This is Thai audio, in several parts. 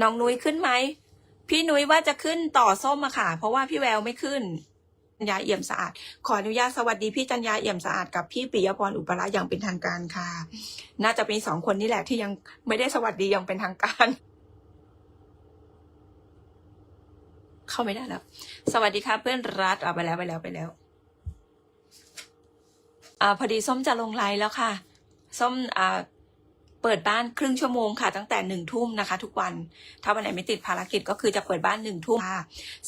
น้องนุ้ยขึ้นไหม พี่นุ้ยว่าจะขึ้นต่อส้มอะค่ะ เพราะว่าพี่แววไม่ขึ้นจัญญาเอี่ยมสะอาด ขออนุญาตสวัสดีพี่จัญญาเอี่ยมสะอาดกับพี่ปิยพรอุปราอย่างเป็นทางการค่ะ น่าจะเป็นสองคนนี่แหละที่ยังไม่ได้สวัสดีอย่างเป็นทางการ เข้าไม่ได้แล้ว สวัสดีค่ะเพื่อนรัฐเอาไปแล้วไปแล้วไปแล้ว อ่าพอดีส้มจะลงไลน์แล้วค่ะ ส้มอ่า เปิดบ้านครึ่งชั่วโมงค่ะตั้งแต่หนึ่งทุ่มนะคะ ทุกวัน ถ้าวันไหนไม่ติดภารกิจก็คือจะเปิดบ้านหนึ่งทุ่มค่ะ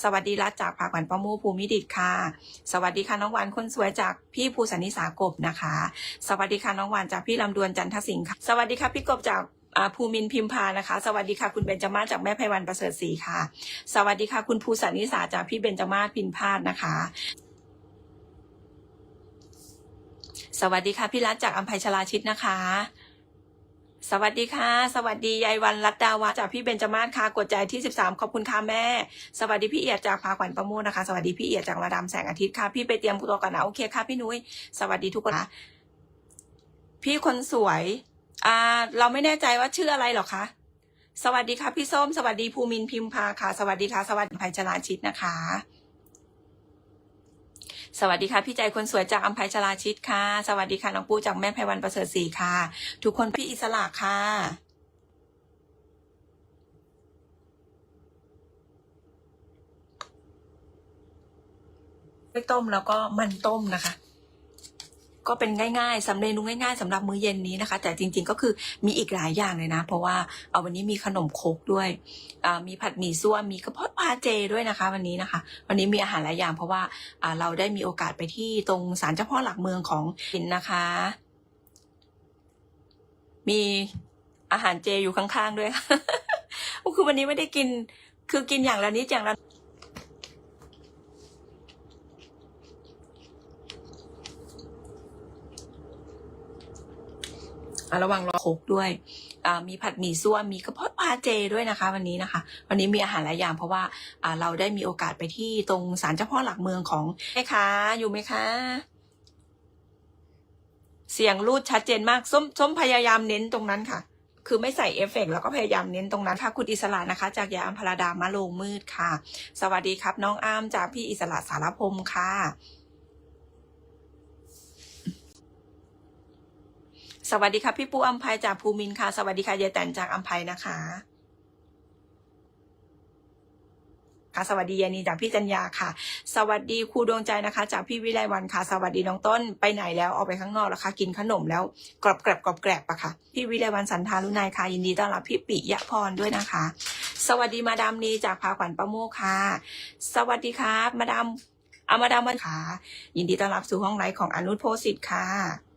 สวัสดีรัฐจากภาควันประโมภูมิดิตค่ะ สวัสดีค่ะน้องวานคนสวยจากพี่ภูสันนิสากบนะคะ สวัสดีค่ะน้องวานจากพี่ลำดวนจันทสิงห์ค่ะ สวัสดีค่ะพี่กบจากภูมินพิมพานะคะ สวัสดีค่ะคุณเบญจมาศจากแม่ไพวันประเสริฐศรีค่ะ สวัสดีค่ะคุณภูสันนิสาจากพี่เบญจมาศพินพาดนะคะ สวัสดีค่ะพี่รัฐจากอัมภัยชลาชิตนะคะ สวัสดีค่ะ สวัสดียายวันรัตดาวะจากพี่เบญจมาศค่ะ กดใจที่สิบสามขอบคุณค่ะแม่ สวัสดีพี่เอียดจากพาขวัญประโมทนะคะ สวัสดีพี่เอียดจากมาดามแสงอาทิตย์ค่ะ พี่ไปเตรียมตัวกันนะ โอเคค่ะพี่นุ้ย สวัสดีทุกคนค่ะ พี่คนสวย อ่า เราไม่แน่ใจว่าชื่ออะไรหรอคะ สวัสดีค่ะพี่ส้ม สวัสดีภูมินพิมพาค่ะ สวัสดีค่ะ สวัสดีภัยชลาชิตนะคะ สวัสดีค่ะ พี่ใจคนสวยจากอัมพัยชลาชิตค่ะ สวัสดีค่ะน้องปูจากแม่ไพวันประเสริฐศรีค่ะ ทุกคนพี่อิสระค่ะไปต้มแล้วก็มันต้มนะคะ ก็เป็นง่ายๆสำเร็จรูง่ายๆสำหรับมื้อเย็นนี้นะคะ แต่จริงๆก็คือมีอีกหลายอย่างเลยนะ เพราะว่าเอาวันนี้มีขนมครกด้วยอ่ามีผัดหมี่ซั่วมีกระเพาะปลาเจด้วยนะคะ วันนี้นะคะ วันนี้มีอาหารหลายอย่าง เพราะว่าอ่าเราได้มีโอกาสไปที่ตรงศาลเจ้าพ่อหลักเมืองของหินนะคะ มีอาหารเจอยู่ข้างๆด้วยคือวันนี้ไม่ได้กินคือกินอย่างละนิดอย่างละ ระวังรอโคกด้วย มีผัดหมี่ซั่วมีกระเพาะปลาเจด้วยนะคะ วันนี้นะคะ วันนี้มีอาหารหลายอย่างเพราะว่าเราได้มีโอกาสไปที่ตรงศาลเจ้าพ่อหลักเมืองของแม่ค้าอยู่ไหมคะเสียงรูดชัดเจนมากส้มส้มพยายามเน้นตรงนั้นค่ะ คือไม่ใส่เอฟเฟกต์แล้วก็พยายามเน้นตรงนั้นค่ะคุณอิสระนะคะ จากยาอัมพราดามะโรงมืดค่ะ สวัสดีครับ น้องอ้ามจากพี่อิสระสารพรมค่ะ สวัสดีค่ะ พี่ปูอัมภัยจากภูมินค่ะ สวัสดีค่ะยายแตนจากอัมภัยนะคะ ค่ะ สวัสดียานีจากพี่จัญญาค่ะ สวัสดีครูดวงใจนะคะ จากพี่วิไลวันค่ะ สวัสดีน้องต้นไปไหนแล้วออกไปข้างนอกแล้วคะกินขนมแล้วกรอบแกรบกรอบแกรบปะค่ะ พี่วิไลวันสันทารุนายค่ะยินดีต้อนรับพี่ปิยะพรด้วยนะคะ สวัสดีมาดามนีจากพาขวัญประโมกค่ะ สวัสดีครับมาดามอามาดามวันค่ะยินดีต้อนรับสู่ห้องไลฟ์ของอนุโพสิทธิ์ค่ะ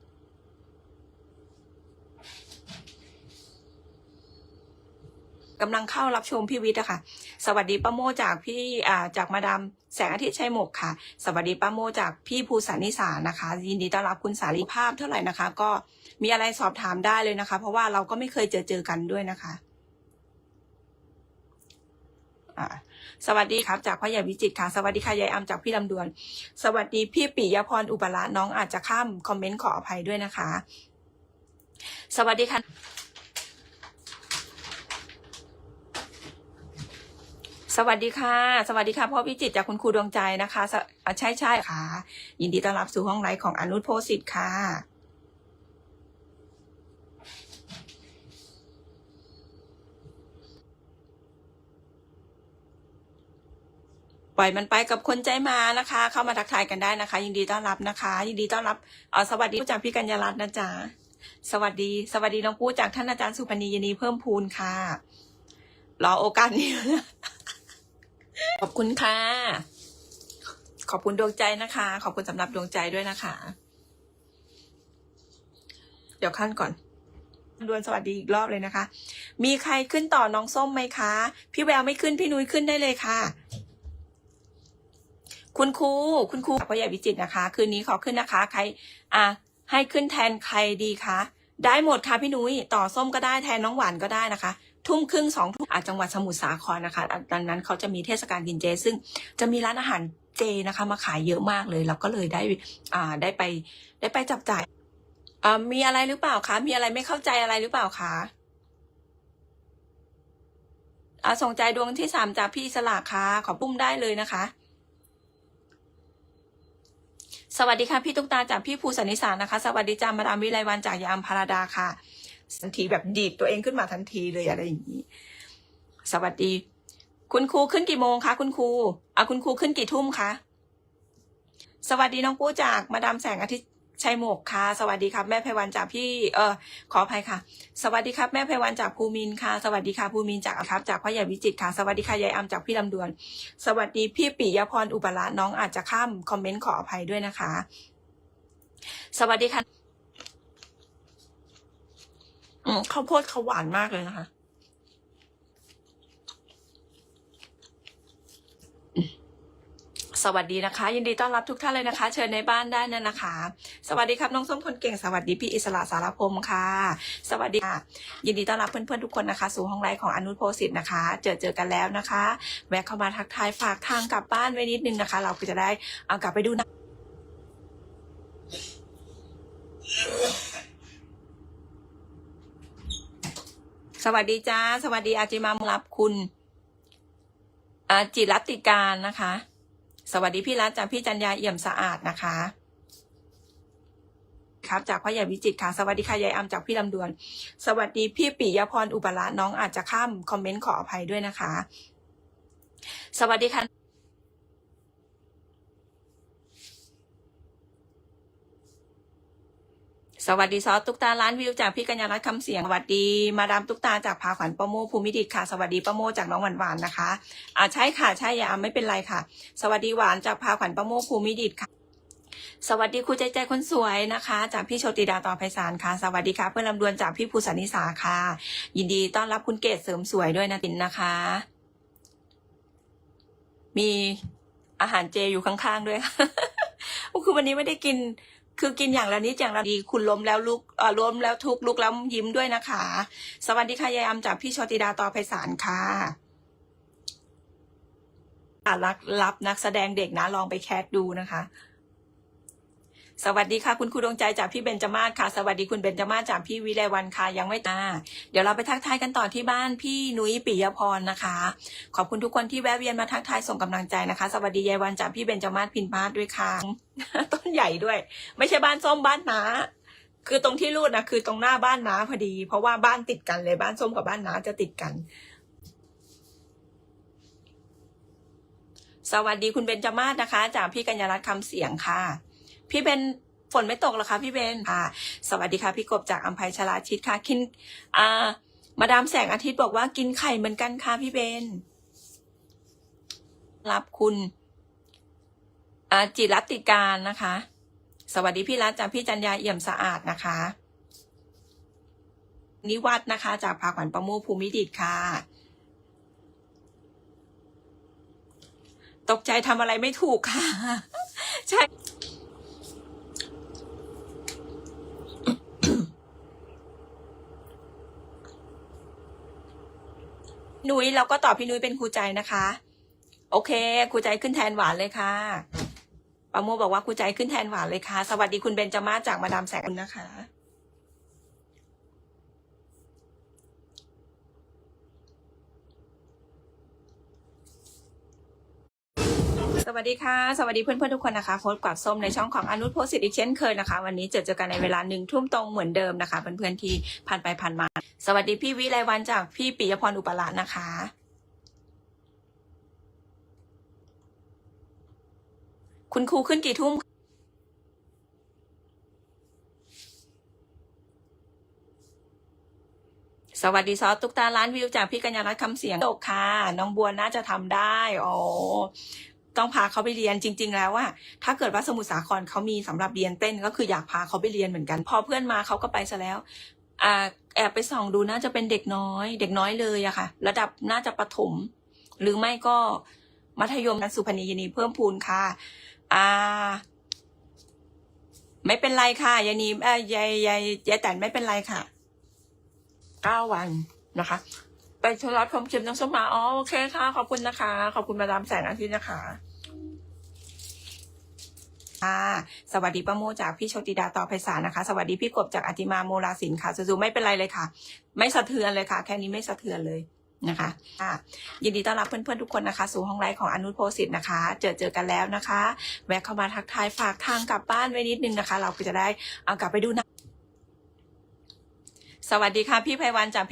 กำลังเข้ารับชมพี่วิทย์อะค่ะ สวัสดีป้าโมจากพี่อ่าจากมาดามแสงอาทิตย์ชัยหมกค่ะ สวัสดีป้าโมจากพี่ภูสันนิสานะคะ ยินดีต้อนรับคุณสารีภาพเท่าไหร่นะคะ ก็มีอะไรสอบถามได้เลยนะคะ เพราะว่าเราก็ไม่เคยเจอเจอกันด้วยนะคะอ่าสวัสดีครับจากพ่อใหญ่วิจิตค่ะ สวัสดีค่ะยายอำจากพี่ลำดวน สวัสดีพี่ปิยพรอุปราน้องอาจจะข้ามคอมเมนต์ขออภัยด้วยนะคะ สวัสดีค่ะ สวัสดีค่ะ สวัสดีค่ะพ่อวิจิตจากคุณครูดวงใจนะคะ ใช่ใช่ค่ะ ยินดีต้อนรับสู่ห้องไลฟ์ของอนุโพสิทธิ์ค่ะ ปล่อยมันไปกับคนใจมานะคะ เข้ามาทักทายกันได้นะคะ ยินดีต้อนรับนะคะ ยินดีต้อนรับเออสวัสดีจากพี่กัญญารัตน์นะจ๊ะสวัสดี สวัสดีน้องปู้จากท่านอาจารย์สุพนียนีเพิ่มพูนค่ะ รอโอกาสนี้ ขอบคุณค่ะ ขอบคุณดวงใจนะคะ ขอบคุณสำหรับดวงใจด้วยนะคะ เดี๋ยวขั้นก่อนดวนสวัสดีอีกรอบเลยนะคะ มีใครขึ้นต่อน้องส้มไหมคะ พี่แววไม่ขึ้นพี่นุ้ยขึ้นได้เลยค่ะ คุณครูคุณครูพ่อใหญ่วิจิตนะคะ คืนนี้ขอขึ้นนะคะ ใคร อะให้ขึ้นแทนใครดีคะ ได้หมดค่ะพี่นุ้ย ต่อส้มก็ได้แทนน้องหวานก็ได้นะคะ ทุ่มครึ่งสองทุ่มอาจังหวัดสมุทรสาครนะคะดังนั้นเขาจะมีเทศกาลกินเจ ซึ่งจะมีร้านอาหารเจนะคะมาขายเยอะมากเลย เราก็เลยได้อ่าได้ไปได้ไปจับจ่ายมีอะไรหรือเปล่าคะ มีอะไรไม่เข้าใจอะไรหรือเปล่าคะอ่าส่งใจดวงที่สามจากพี่อิสระค่ะขอปุ้มได้เลยนะคะ สวัสดีค่ะพี่ตุ๊กตาจากพี่ภูสันนิสานนะคะ สวัสดีจ้ามาดามวิไลวันจากยามพาราดาค่ะ ทันทีแบบดีดตัวเองขึ้นมาทันทีเลยอะไรอย่างนี้ สวัสดี คุณครูขึ้นกี่โมงคะคุณครูอะคุณครูขึ้นกี่ทุ่มคะสวัสดีน้องปู้จากมาดามแสงอาทิตย์ชัยหมกค่ะ สวัสดีครับแม่ไพวันจากพี่เออขออภัยค่ะ สวัสดีครับแม่ไพวันจากภูมินค่ะ สวัสดีค่ะภูมินจากครับ จากพ่อใหญ่วิจิตค่ะ สวัสดีค่ะยายอำจากพี่ลำดวน สวัสดีพี่ปิยพรอุปราน้องอาจจะข้ามคอมเมนต์ขออภัยด้วยนะคะ สวัสดีค่ะ อืมข้าวโพดเขาหวานมากเลยนะคะสวัสดีนะคะ ยินดีต้อนรับทุกท่านเลยนะคะ เชิญในบ้านได้นะนะคะ สวัสดีครับน้องส้มคนเก่งสวัสดีพี่อิสระสารพรมค่ะ สวัสดีค่ะ ยินดีต้อนรับเพื่อนๆทุกคนนะคะ สู่ห้องไลฟ์ของอนุโพสิตนะคะ เจอเจอกันแล้วนะคะ แวะเข้ามาทักทายฝากทางกลับบ้านไว้นิดนึงนะคะ เราก็จะได้เอากลับไปดูนะ สวัสดีจ้า สวัสดีอาจิมามรับคุณอจิรัติการนะคะ สวัสดีพี่รัตจากพี่จันยาเอี่ยมสะอาดนะคะ ครับ จากพ่อใหญ่วิจิตค่ะ สวัสดีค่ะยายอำจากพี่ลำดวน สวัสดีพี่ปิยพรอุปละน้องอาจจะข้ามคอมเมนต์ขออภัยด้วยนะคะ สวัสดีค่ะ สวัสดีซอสตุ๊กตาล้านวิวจากพี่กัญญารัตน์คำเสียงสวัสดี มาดามตุ๊กตาจากพาขวัญประโมภูมิดิตค่ะ สวัสดีประโมจากน้องหวานหวานนะคะอ่าใช่ค่ะใช่อย่าไม่เป็นไรค่ะ สวัสดีหวานจากพาขวัญประโมภูมิดิตค่ะ สวัสดีครูใจใจคนสวยนะคะ จากพี่โชติดาต่อไพศาลค่ะ สวัสดีค่ะ เพื่อนลำดวนจากพี่ภูสันนิสาค่ะ ยินดีต้อนรับคุณเกศเสริมสวยด้วยนะตินนะคะ มีอาหารเจอยู่ข้างๆด้วยคือวันนี้ไม่ได้กิน คือกินอย่างละนิดอย่างละดีคุณล้มแล้วลุกเอ่อล้มแล้วทุกลุกแล้วยิ้มด้วยนะคะ สวัสดีค่ะยายอมจากพี่ชติดาต่อไพศาลค่ะอะรับรับนักแสดงเด็กนะลองไปแคสดูนะคะ สวัสดีค่ะ คุณครูดวงใจจากพี่เบญจมาศค่ะ สวัสดีคุณเบญจมาศจากพี่วิไลวันค่ะยังไม่ตาเดี๋ยวเราไปทักทายกันต่อที่บ้านพี่นุ้ยปิยพรนะคะ ขอบคุณทุกคนที่แวะเวียนมาทักทายส่งกำลังใจนะคะ สวัสดียายวันจากพี่เบญจมาศพินพาสด้วยค่ะต้นใหญ่ด้วย ไม่ใช่บ้านส้มบ้านนาคือตรงที่รูดนะคือตรงหน้าบ้านน้าพอดี เพราะว่าบ้านติดกันเลยบ้านส้มกับบ้านน้าจะติดกัน สวัสดีคุณเบญจมาศนะคะ จากพี่กัญญารัตน์คำเสียงค่ะ พี่เบนฝนไม่ตกหรอคะพี่เบนค่ะสวัสดีค่ะ พี่กบจากอัมภัยชลาชิดค่ะ กิน อ่า มาดามแสงอาทิตย์บอกว่ากินไข่เหมือนกันค่ะพี่เบน รับคุณอ่าจิรัตติการนะคะ สวัสดีพี่รัตจากพี่จันยาเอี่ยมสะอาดนะคะ นิวัฒน์นะคะ จากพาขวัญประโมภูมิดิตค่ะ ตกใจทำอะไรไม่ถูกค่ะ ใช่ นุ้ยเราก็ตอบพี่นุ้ยเป็นครูใจนะคะ โอเคครูใจขึ้นแทนหวานเลยค่ะปาโมบอกว่าครูใจขึ้นแทนหวานเลยค่ะ สวัสดีคุณเบนจามาจากมาดามแสงนะคะ สวัสดีค่ะ สวัสดีเพื่อนๆทุกคนนะคะโฟนกวาดส้มในช่องของอนุโพสิตอีกเช่นเคยนะคะ วันนี้เจอเจอกันในเวลาหนึ่งทุ่มตรงเหมือนเดิมนะคะเพื่อนๆที่ผ่านไปผ่านมา สวัสดีพี่วิไลวันจากพี่ปิยพรอุปราชนะคะคุณครูขึ้นกี่ทุ่ม สวัสดีซอสตุ๊กตาล้านวิวจากพี่กัญญารัตน์คำเสียงตกค่ะ น้องบัวน่าจะทำได้ อ๋อ ต้องพาเขาไปเรียนจริง ๆ แล้วว่า ถ้าเกิดว่าสมุทรสาครเขามีสำหรับเรียนเต้นก็คืออยากพาเขาไปเรียนเหมือนกัน พอเพื่อนมาเขาก็ไปซะแล้วอแอบไปส่องดูน่าจะเป็นเด็กน้อย เด็กน้อยเลยอะค่ะ ระดับน่าจะประถม หรือไม่ก็มัธยมนันสุพนียนีเพิ่มพูนค่ะอ่าไม่เป็นไรค่ะยายนีเอ้ยยายยายยายแตนไม่เป็นไรค่ะเก้าวันนะคะ ไปชรับชมชิมน้ำส้มมาอ๋อโอเคค่ะ ขอบคุณนะคะ ขอบคุณมาดามแสงอาทิตย์นะคะค่ะสวัสดีป้าโมจากพี่โชติดาต่อไพศาลนะคะ สวัสดีพี่กบจากอติมาโมลาสินค่ะซูๆไม่เป็นไรเลยค่ะ ไม่สะเทือนเลยค่ะ แค่นี้ไม่สะเทือนเลยนะคะอะยินดีต้อนรับเพื่อนๆทุกคนนะคะ สู่ห้องไลฟ์ของอนุโพสิตนะคะ เจอเจอกันแล้วนะคะ แวะเข้ามาทักทายฝากทางกลับบ้านไว้นิดนึงนะคะ เราก็จะได้เอากลับไปดูหนะ สวัสดีค่ะพี่ไพวันจาก